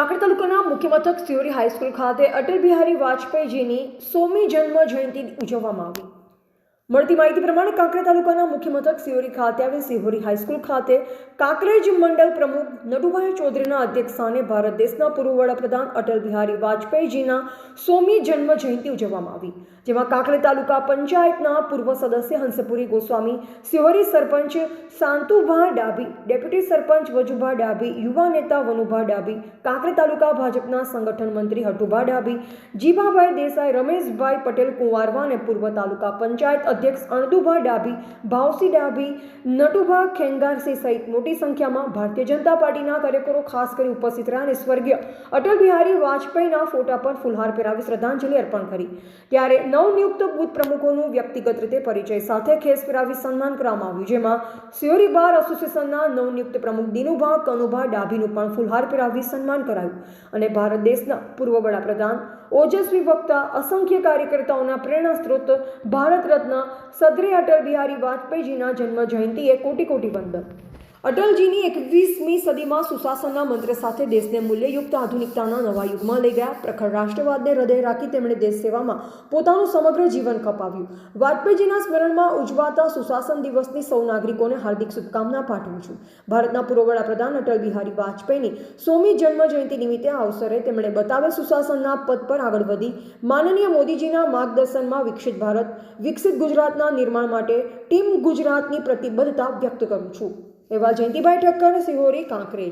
કાંકરેજ તાલુકાના મુખ્ય મથક સિયોરી હાઈસ્કૂલ ખાતે અટલ બિહારી વાજપેયીજીની સોમી જન્મ જયંતિ ઉજવવામાં આવી. મળતી માહિતી પ્રમાણે કાંકરેજ તાલુકાના મુખ્ય મથક સિહોરી ખાતે આવેલ સિહોરી હાઈસ્કૂલ ખાતે કાંકરેજ મંડળ પ્રમુખ નટુભાઈ ચૌધરીના અધ્યક્ષસ્થાને ભારત દેશના પૂર્વ વડાપ્રધાન અટલ બિહારી વાજપેયીજીના સોમી જન્મ જયંતિ ઉજવવામાં આવી, જેમાં કાંકરેજ તાલુકા પંચાયતના પૂર્વ સદસ્ય હંસપુરી ગોસ્વામી, સિહોરી સરપંચ શાંતુભા ડાભી, ડેપ્યુટી સરપંચ વજુભા ડાભી, યુવા નેતા વનુભા ડાભી કાંકરેજ તાલુકા ભાજપના સંગઠન મંત્રી હટુભા ડાભી, જીભાભાઈ દેસાઈ, રમેશભાઈ પટેલ કુંવારવા અને પૂર્વ તાલુકા પંચાયત અધ્યક્ષ અણદુભા ડાભી, ભાવસી ડાભી, નટુભા ખેંગારસી સહિત મોટી સંખ્યામાં ભારતીય જનતા પાર્ટીના કાર્યકરો ખાસ કરી ઉપસ્થિત રહ્યા અને સ્વર્ગીય અટલ બિહારી વાજપેયીના ફોટા પર ફુલહાર પહેરાવી શ્રદ્ધાંજલિ અર્પણ કરી. ત્યારે નવનિયુક્ત બુથ પ્રમુખોનું વ્યક્તિગત રીતે પરિચય સાથે ખેસ પહેરાવી સન્માન કરવામાં આવ્યું, જેમાં સિયોરી બાર એસોસિએશનના નવનિયુક્ત પ્રમુખ દિનુભા, કનુભા ડાભીનું પણ ફુલહાર પહેરાવી સન્માન કરાયું અને ભારત દેશના પૂર્વ વડાપ્રધાન ઓજસ્વી વક્તા, અસંખ્ય કાર્યકર્તાઓના પ્રેરણા સ્ત્રોત ભારત રત્ન, સદરે અટલ બિહારી વાજપેયીજીના જન્મ જયંતિએ કોટી કોટી વંદન. અટલજીની એકવીસમી સદીમાં સુશાસનના મંત્ર સાથે દેશને મૂલ્યયુક્ત આધુનિકતાના નવા યુગમાં લઈ ગયા. પ્રખર રાષ્ટ્રવાદને હૃદય રાખી તેમણે દેશ સેવામાં પોતાનું સમગ્ર જીવન કપાવ્યું. વાજપેયીજીના સ્મરણમાં ઉજવાતા સુશાસન દિવસની સૌ નાગરિકોને હાર્દિક શુભકામના પાઠવું છું. ભારતના પૂર્વ વડાપ્રધાન અટલ બિહારી વાજપેયીની સોમી જન્મ જયંતિ નિમિત્તે આ અવસરે તેમણે બતાવેલ સુશાસનના પદ પર આગળ વધી માનનીય મોદીજીના માર્ગદર્શનમાં વિકસિત ભારત, વિકસિત ગુજરાતના નિર્માણ માટે ટીમ ગુજરાતની પ્રતિબદ્ધતા વ્યક્ત કરું છું. એવા જયંતિભાઈ ઠક્કર સિહોરી કાંકરેજ.